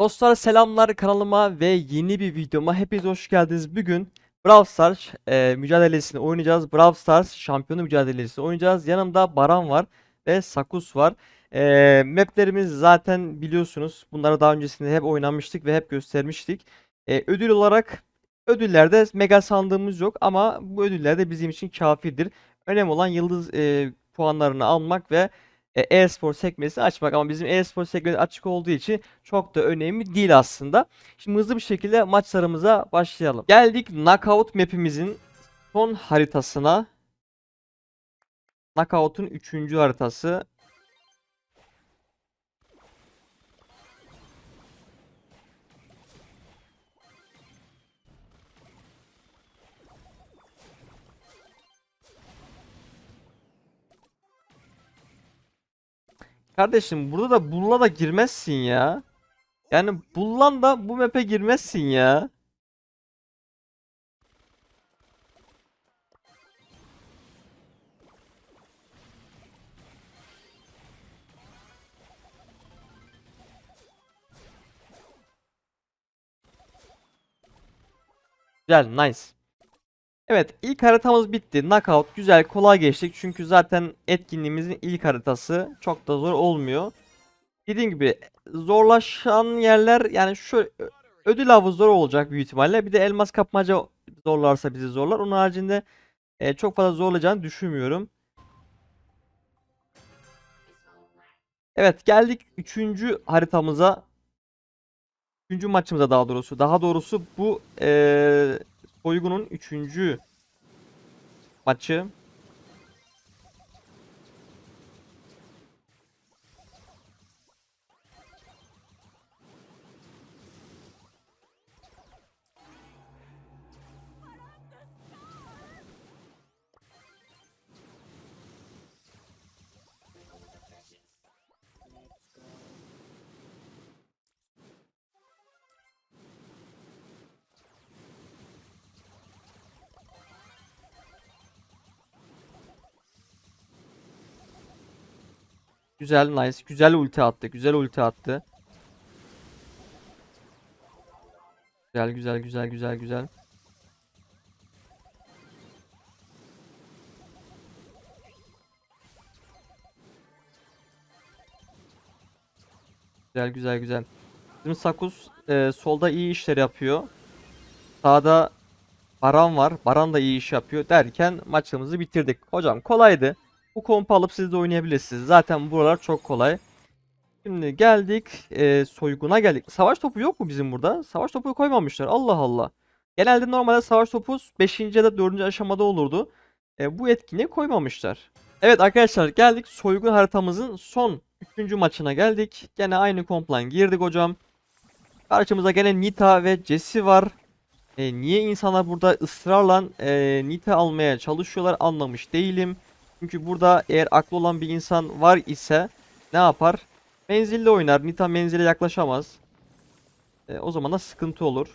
Dostlar selamlar kanalıma ve yeni bir videoma hepiniz hoş geldiniz. Bugün Brawl Stars e, mücadelesini oynayacağız. Brawl Stars şampiyonu mücadelesini oynayacağız. Yanımda Baran var ve Sakus var. E, maplerimiz zaten biliyorsunuz. Bunları daha öncesinde hep oynamıştık ve hep göstermiştik. E, ödül olarak ödüllerde mega sandığımız yok ama bu ödüller de bizim için kafidir. Önemli olan yıldız e, puanlarını almak ve e-spor sekmesini açmak ama bizim e-spor sekmesi açık olduğu için çok da önemli değil aslında. Şimdi hızlı bir şekilde maçlarımıza başlayalım. Geldik Knockout map'imizin son haritasına. Knockout'un 3. haritası. Kardeşim burada da bulla da girmezsin ya. Yani bullan da bu map'e girmezsin ya. Güzel, nice. Evet, ilk haritamız bitti. Knockout güzel, kolay geçtik. Çünkü zaten etkinliğimizin ilk haritası çok da zor olmuyor. Dediğim gibi zorlaşan yerler yani şu ödül avı zor olacak büyük ihtimalle. Bir de elmas kapmaca zorlarsa bizi zorlar. Onun haricinde e, çok fazla zorlayacağını düşünmüyorum. Evet geldik 3. haritamıza. 3. maçımıza daha doğrusu. Daha doğrusu bu e, soygunun 3. maçı. Güzel, nice. Güzel ulti attı. Güzel ulti attı. Güzel, güzel, güzel, güzel, güzel. Güzel, güzel, güzel. Bizim Sakus e, solda iyi işler yapıyor. Sağda Baran var. Baran da iyi iş yapıyor derken maçımızı bitirdik. Hocam kolaydı. Bu kompu alıp siz de oynayabilirsiniz. Zaten buralar çok kolay. Şimdi geldik e, soyguna geldik. Savaş topu yok mu bizim burada? Savaş topu koymamışlar. Allah Allah. Genelde normalde savaş topu 5. ya da 4. aşamada olurdu. E, bu etkinliğe koymamışlar. Evet arkadaşlar geldik soygun haritamızın son 3. maçına geldik. Gene aynı komplan girdik hocam. Karşımıza gene Nita ve Jesse var. E, niye insanlar burada ısrarla e, Nita almaya çalışıyorlar anlamış değilim. Çünkü burada eğer aklı olan bir insan var ise ne yapar? Menzilli oynar. Nita menzile yaklaşamaz. E, o zaman da sıkıntı olur.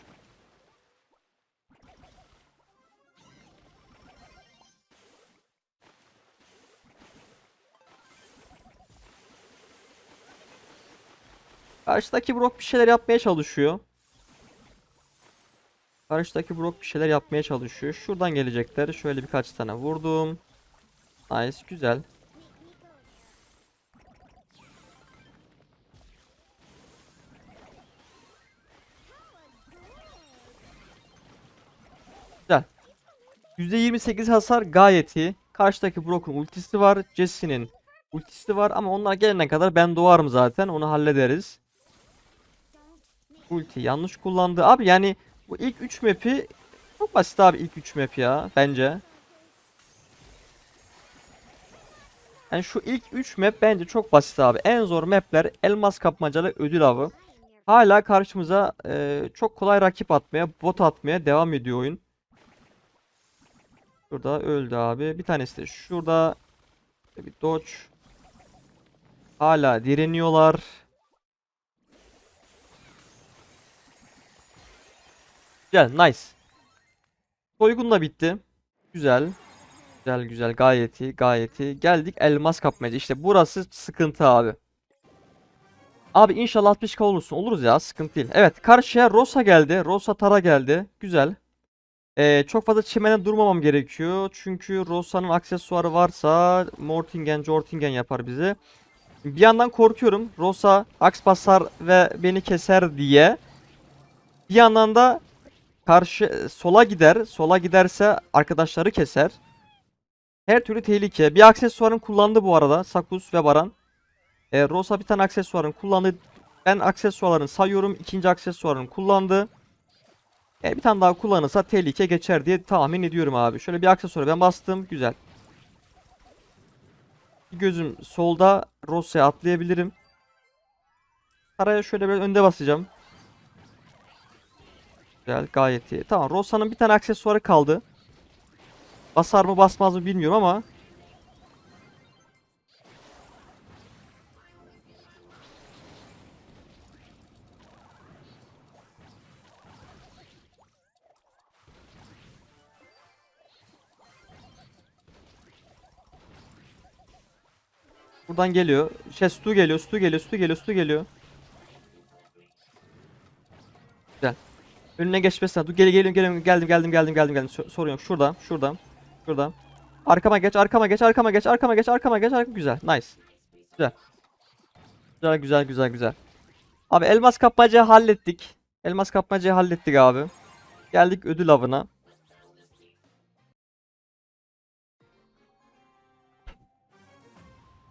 Karşıdaki Brock bir şeyler yapmaya çalışıyor. Karşıdaki Brock bir şeyler yapmaya çalışıyor. Şuradan gelecekler. Şöyle birkaç tane vurdum. Nice, güzel. Güzel. %28 hasar gayet iyi. Karşıdaki Brock'un ultisi var. Jesse'nin ultisi var ama onlar gelene kadar ben doğarım zaten. Onu hallederiz. Ulti yanlış kullandı. Abi yani bu ilk 3 map'i çok basit abi ilk 3 map ya bence. Yani şu ilk 3 map bence çok basit abi. En zor mapler elmas kapmacalı ödül avı. Hala karşımıza e, çok kolay rakip atmaya, bot atmaya devam ediyor oyun. Şurada öldü abi. Bir tanesi de şurada. Bir dodge. Hala direniyorlar. Güzel, nice. Soygun da bitti. Güzel. Güzel güzel gayet iyi gayet iyi. Geldik elmas kapmaca. İşte burası sıkıntı abi. Abi inşallah 60k olursun. Oluruz ya sıkıntı değil. Evet karşıya Rosa geldi. Rosa Tara geldi. Güzel. Ee, çok fazla çimene durmamam gerekiyor. Çünkü Rosa'nın aksesuarı varsa Mortingen, Jortingen yapar bizi. Bir yandan korkuyorum. Rosa aks basar ve beni keser diye. Bir yandan da karşı sola gider. Sola giderse arkadaşları keser. Her türlü tehlike. Bir aksesuarın kullandı bu arada. Sakus ve Baran. Ee, Rosa bir tane aksesuarın kullandı. Ben aksesuarlarını sayıyorum. İkinci aksesuarını kullandı. E, bir tane daha kullanırsa tehlike geçer diye tahmin ediyorum abi. Şöyle bir aksesuarı ben bastım. Güzel. Bir gözüm solda Rosa'ya atlayabilirim. Araya şöyle biraz önde basacağım. Güzel gayet iyi. Tamam Rosa'nın bir tane aksesuarı kaldı. Basar mı basmaz mı bilmiyorum ama. Buradan geliyor. Şey Stu geliyor, Stu geliyor, Stu geliyor, Stu geliyor. Güzel. Önüne geçmesine. Dur gel geliyorum geliyorum geldim geldim geldim geldim geldim. So- Sorun yok. Şurada, şurada, şurada. Arkama geç, arkama geç, arkama geç, arkama geç, arkama geç, arkama güzel. Nice. Güzel. Güzel, güzel, güzel, güzel. Abi elmas kapmacayı hallettik. Elmas kapmacayı hallettik abi. Geldik ödül avına.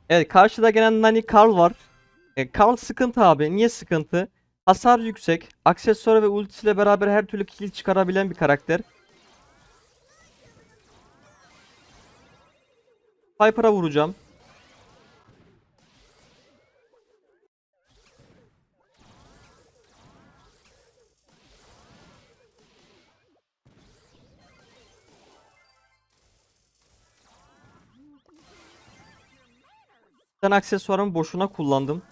Evet karşıda gelen Nani Karl var. E, Karl sıkıntı abi. Niye sıkıntı? Hasar yüksek. Aksesuarı ve ultisiyle beraber her türlü kill çıkarabilen bir karakter. Piper'a vuracağım. Tane aksesuarımı boşuna kullandım.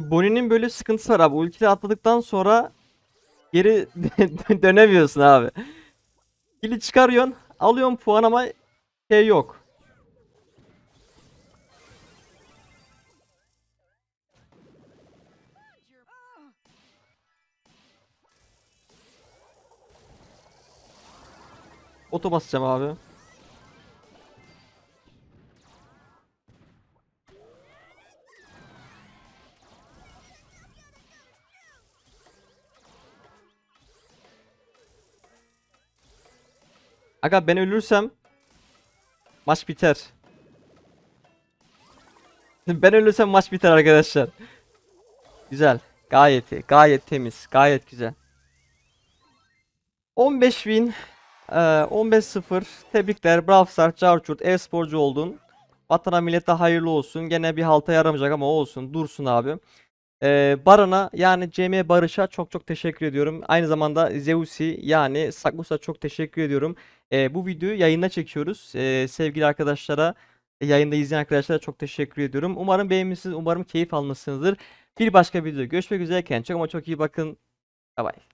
Bonnie'nin böyle sıkıntısı var abi. Ultiyi atladıktan sonra geri dönemiyorsun abi. Kili çıkarıyorsun, alıyorsun puan ama şey yok. Oto basacağım abi. Aga ben ölürsem maç biter. Ben ölürsem maç biter arkadaşlar. Güzel. Gayet iyi. Gayet temiz. Gayet güzel. 15 win. eee, 15-0. Tebrikler. Brawl Stars, Carchurt, e-sporcu oldun. Vatana millete hayırlı olsun. Gene bir halta yaramayacak ama olsun. Dursun abi. Ee, Baran'a yani CM Barış'a çok çok teşekkür ediyorum. Aynı zamanda Zeus'i yani Sakmus'a çok teşekkür ediyorum. Ee, bu videoyu yayında çekiyoruz. Ee, sevgili arkadaşlara, e, yayında izleyen arkadaşlara çok teşekkür ediyorum. Umarım beğenmişsiniz, umarım keyif almışsınızdır. Bir başka videoda görüşmek üzere. Kendinize çok ama çok iyi bakın. Bye bye.